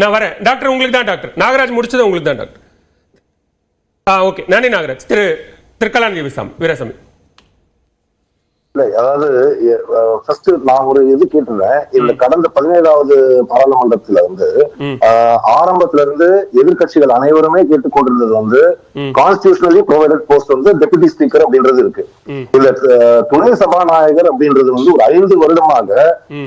நான் வரேன். டாக்டர் உங்களுக்கு தான் டாக்டர். நாகராஜ் முடிச்சது உங்களுக்கு தான் டாக்டர். ஆ ஓகே. நன்றி நாகராஜ். திரு திருக்கலாநிதி விசாமி வீரசாமி. இல்ல அதாவது ஃபர்ஸ்ட் நான் ஒரு இது கேட்டிருந்தேன். இந்த கடந்த பதினேழாவது பாராளுமன்றத்துல வந்து ஆரம்பத்துல இருந்து எதிர்க்கட்சிகள் அனைவருமே கேட்டுக்கொண்டிருந்தது வந்து கான்ஸ்டியூஷனலி ப்ரொவைடட் போஸ்ட் வந்து டெபுட்டி ஸ்பீக்கர் அப்படின்றது இருக்கு. இல்ல அஹ், துணை சபாநாயகர் அப்படின்றது வந்து ஒரு ஐந்து வருடமாக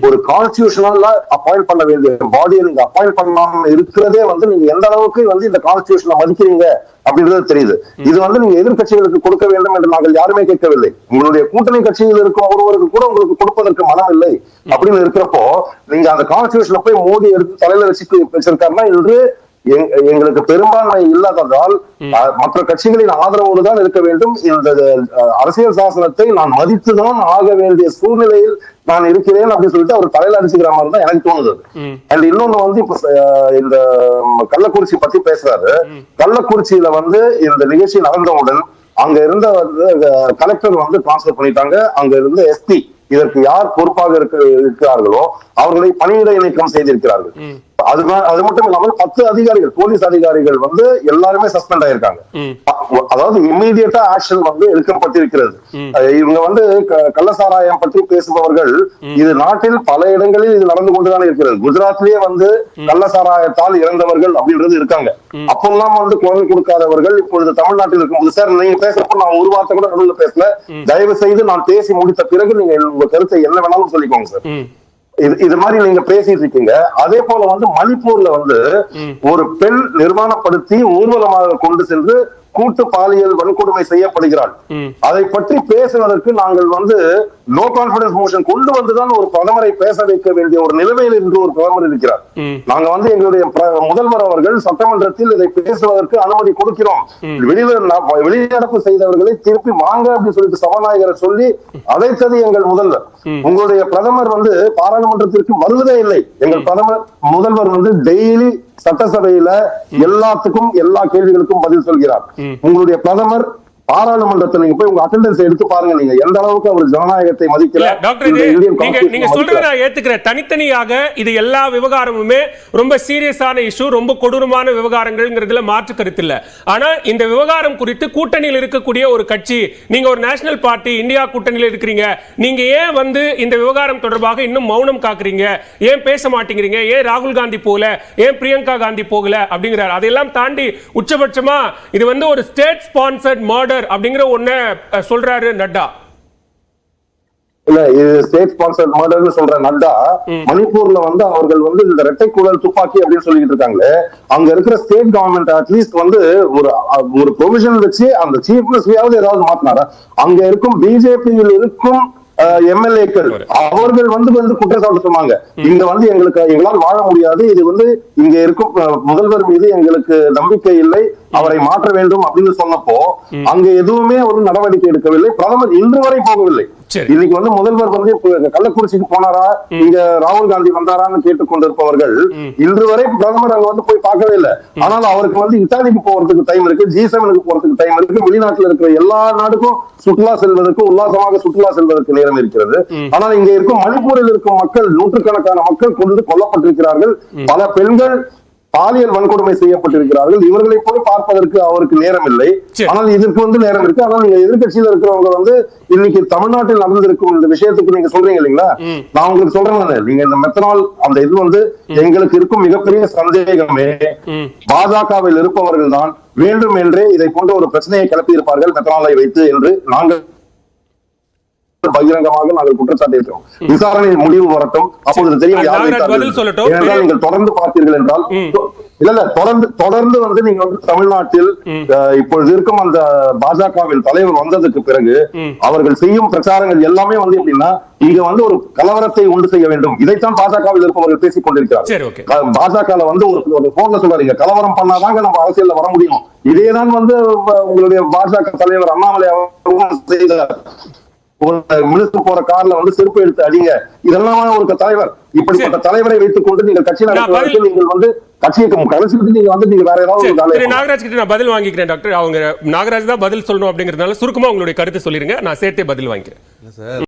ஒரு கான்ஸ்டியூஷனலா அப்பாயிண்ட் பண்ண வேண்டிய பாடியை நீங்க அப்பாயிண்ட் பண்ணாம இருக்கிறதே வந்து நீங்க எந்த அளவுக்கு வந்து இந்த கான்ஸ்டியூஷனை மதிக்கிறீங்க அப்படின்றது தெரியுது. இது வந்து நீங்க எதிர்க்கட்சிகளுக்கு கொடுக்க வேண்டும் என்று நாங்கள் யாருமே கேட்கவில்லை. உங்களுடைய கூட்டணி கட்சியில் இருக்கும் ஒருவருக்கு கூட உங்களுக்கு கொடுப்பதற்கு மனம் இல்லை அப்படின்னு இருக்கிறப்போ நீங்க அந்த கான்ஸ்டியூஷன்ல போய் மோடி எடுத்து தலையில வச்சு வச்சிருக்காருன்னா இன்று எங்களுக்கு பெரும்பான்மை இல்லாததால் மற்ற கட்சிகளின் ஆதரவோடு தான் இருக்க வேண்டும். இந்த அரசியல் சாசனத்தை நான் மதித்துதான் ஆக வேண்டிய சூழ்நிலையில் நான் இருக்கிறேன் அப்படின்னு சொல்லிட்டு அவர் தலையில அடிச்சுக்கிற மாதிரி தான் எனக்கு தோணுது. அண்ட் இன்னொன்னு வந்து இப்ப இந்த கள்ளக்குறிச்சி பத்தி பேசுறாரு. கள்ளக்குறிச்சியில வந்து இந்த நிகழ்ச்சி நடந்தவுடன் அங்க இருந்த கலெக்டர் வந்து டிரான்ஸ்பர் பண்ணிட்டாங்க. அங்க இருந்த எஸ்பி இதற்கு யார் பொறுப்பாக இருக்க இருக்கிறார்களோ அவர்களை பணியிட நீக்கம் செய்திருக்கிறார்கள். அது மா- அது மட்டும் இல்லாமல் பத்து அதிகாரிகள் போலீஸ் அதிகாரிகள் வந்து எல்லாருமே சஸ்பெண்ட் ஆயிருக்காங்க. அதாவது இம்மீடியட்டா ஆக்ஷன் வந்து எடுக்கப்பட்டிருக்கிறது. இவங்க வந்து கள்ளசாராயம் பற்றி பேசுபவர்கள் இது நாட்டில் பல இடங்களில் இது நடந்து கொண்டுதான் இருக்கிறது. குஜராத்லயே வந்து கள்ளசாராயத்தால் இறந்தவர்கள் அப்படின்றது இருக்காங்க. அப்பெல்லாம் வந்து குரல் கொடுக்காதவர்கள் இப்பொழுது தமிழ்நாட்டில் இருக்கும்போது சார் நீங்க பேசுறப்ப நான் ஒரு வார்த்தை கூட நடுவில் பேசல. தயவு செய்து நான் பேசி முடித்த பிறகு நீங்க உங்க கருத்தை என்ன வேணாலும் சொல்லிக்கோங்க சார். இது இது மாதிரி நீங்க பேசிட்டு இருக்கீங்க. அதே போல வந்து மணிப்பூர்ல வந்து ஒரு பெண் நிர்மாணப்படுத்தி ஊர்வலமாக கொண்டு சென்று கூட்டு பாலியல் வன்கொடுமை செய்யப்படுகிறாள். அதை பற்றி பேசுவதற்கு நாங்கள் வந்து நோ கான்பிடன்ஸ் மோஷன் கொண்டு வந்துதான் ஒரு பிரதமரை பேச வைக்க வேண்டிய ஒரு நிலைமையில் இன்று ஒரு பிரதமர் இருக்கிறார். நாங்க வந்து எங்களுடைய முதல்வர் அவர்கள் சட்டமன்றத்தில் இதை பேசுவதற்கு அனுமதி கொடுக்கிறோம். வெளியில வெளிநடப்பு செய்தவர்களை திருப்பி வாங்க அப்படின்னு சொல்லிட்டு சபாநாயகரை சொல்லி அழைத்தது எங்கள் முதல்வர். உங்களுடைய பிரதமர் வந்து பாராளுமன்றத்திற்கு வருவதே இல்லை. எங்கள் பிரதமர் முதல்வர் வந்து டெய்லி சட்டசபையில எல்லாத்துக்கும் எல்லா கேள்விகளுக்கும் பதில் சொல்கிறார். உங்களுடைய பிரதமர் பாராளுமன்றத்தை நீங்க போய் உங்க அட்டெண்டன்ஸ் எடுத்து பாருங்க. நீங்க எந்த அளவுக்கு அவர் ஜனநாயகத்தை மதிக்கல டாக்டர் நீங்க. சொல்றத நான் ஏத்துக்கிறேன். தனித்தனியாக இது எல்லா விவகாரமுமே ரொம்ப சீரியஸான இஷ்யூ ரொம்ப கொடூரமான விவகாரங்கள்ங்கிறதுல மாற்று கருத்து இல்ல. ஆனா இந்த விவகாரம் குறித்து கூட்டணியில் இருக்கக்கூடிய ஒரு கட்சி நீங்க ஒரு நேஷனல் பார்ட்டி இந்தியா கூட்டணியில் இருக்கிறீங்க. நீங்க ஏன் வந்து இந்த விவகாரம் தொடர்பாக இன்னும் மௌனம் காக்குறீங்க? ஏன் பேச மாட்டேங்கிறீங்க? ஏன் ராகுல் காந்தி போகல? ஏன் பிரியங்கா காந்தி போகல? அப்படிங்கிறார். அதையெல்லாம் தாண்டி உச்சபட்சமா இது வந்து ஒரு ஸ்டேட் ஸ்பான்சர்ட் மர்டர் அப்படிங்கிற ஒண்ண அஹ், சொல்றாரு நட்டா. இல்ல இது ஸ்டேட் ஸ்பான்சர் மர்டர்னு சொல்ற நட்டா மணிப்பூர்ல வந்து அவர்கள் வந்து இந்த இரட்டை குழல் துப்பாக்கி அப்படின்னு சொல்லிட்டு இருக்காங்களே அங்க இருக்கிற ஸ்டேட் கவர்மெண்ட் அட்லீஸ்ட் வந்து ஒரு ஒரு ப்ரொவிஷன் வச்சு அந்த சீஃப் மினிஸ்டரையாவது ஏதாவது மாத்தினாரா? அங்க இருக்கும் பிஜேபியில் இருக்கும் எம்எல்ஏக்கள் அவர்கள் வந்து வந்து குற்றச்சாட்டு சொன்னாங்க இங்க வந்து எங்களுக்கு எங்களால் வாழ முடியாது. இது வந்து இங்க இருக்கும் முதல்வர் மீது எங்களுக்கு நம்பிக்கை இல்லை. அவரை மாற்ற வேண்டும் அப்படின்னு சொன்னப்போ அங்க எதுவுமே ஒரு நடவடிக்கை எடுக்கவில்லை. பிரதமர் இன்று வரை போகவில்லை. இன்னைக்கு வந்து முதல்வர் வந்து கள்ளக்குறிச்சிக்கு போனாரா? இங்க ராகுல் காந்தி வந்தாரான்னு கேட்டுக்கொண்டிருப்பவர்கள் இன்று வரை பிரதமர் அங்க வந்து போய் பார்க்கவே இல்லை. ஆனால் அவருக்கு வந்து இத்தாலிக்கு போறதுக்கு டைம் இருக்கு ஜி செவனுக்கு போறதுக்கு டைம் இருக்கு. வெளிநாட்டுல இருக்கிற எல்லா நாடுக்கும் சுற்றுலா செல்வதற்கு உல்லாசமாக சுற்றுலா செல்வதற்கு நேரம் இருக்கிறது. ஆனால் இங்க இருக்கும் மணிப்பூரில் இருக்கும் மக்கள் நூற்றுக்கணக்கான மக்கள் கொண்டு கொல்லப்பட்டிருக்கிறார்கள். பல பெண்கள் பாலியல் வன்கொடுமை செய்யப்பட்டிருக்கிறார்கள். இவர்களை போய் பார்ப்பதற்கு அவருக்கு நேரம் இல்லை. ஆனால் இதற்கு வந்து நேரம் இருக்கு. ஆனால் நீங்க இருக்கிறவங்க வந்து இன்னைக்கு தமிழ்நாட்டில் நடந்திருக்கும் இந்த விஷயத்துக்கு நீங்க சொல்றீங்க இல்லைங்களா? நான் உங்களுக்கு சொல்றேன் நீங்க இந்த மெத்தனால் அந்த இது வந்து எங்களுக்கு இருக்கும் மிகப்பெரிய சந்தேகமே பாஜகவில் இருப்பவர்கள் தான் வேண்டும் என்றே இதை போன்ற ஒரு பிரச்சனையை கிளப்பி இருப்பார்கள் மெத்தனாலை வைத்து என்று நாங்கள் பகிரங்கமாக நாங்கள் குற்றச்சாட்டு இருக்கிறோம் விசாரணை முடிவு வரட்டும். அப்பொழுது தெரியும் யார் நீங்கள் தொடர்ந்து பார்த்தீர்கள் என்றால் இல்ல இல்ல தொடர்ந்து தொடர்ந்து வந்து நீங்க வந்து தமிழ்நாட்டில் இப்பொழுது இருக்கும் அந்த பாஜகவின் தலைவர் வந்ததுக்கு பிறகு அவர்கள் செய்யும் பிரச்சாரங்கள் எல்லாமே வந்து எப்படின்னா இங்க வந்து ஒரு கலவரத்தை உண்டு செய்ய வேண்டும். இதைத்தான் பாஜகவில் இருப்பவர்கள் பேசிக் கொண்டிருக்கிறார். பாஜக வந்து ஒரு போன்ல சொல்றாரு கலவரம் பண்ணாதாங்க நம்ம அரசியல்ல வர முடியும். இதேதான் வந்து உங்க- உங்களுடைய பாஜக தலைவர் அண்ணாமலை அவர்களும் செய்தார். மினிஸ்டர் போற கார்ல வந்து செருப்பு எடுத்து அடிங்க. இதெல்லாம் ஒரு தலைவர். இப்படிப்பட்ட தலைவரை வைத்துக் கொண்டு நீங்கள் கட்சி நான் நடத்துவதற்கு பதில்- நீங்கள் வந்து நாகராஜ் கிட்ட நான் பதில் வாங்கிக்கிறேன் டாக்டர். அவங்க நாகராஜ் தான் பதில் சொல்லணும் அப்படிங்கறதுனால சுருக்கமா உங்களுடைய கருத்து சொல்லிருங்க. நான் சேர்த்தே பதில் வாங்கிக்கிறேன்.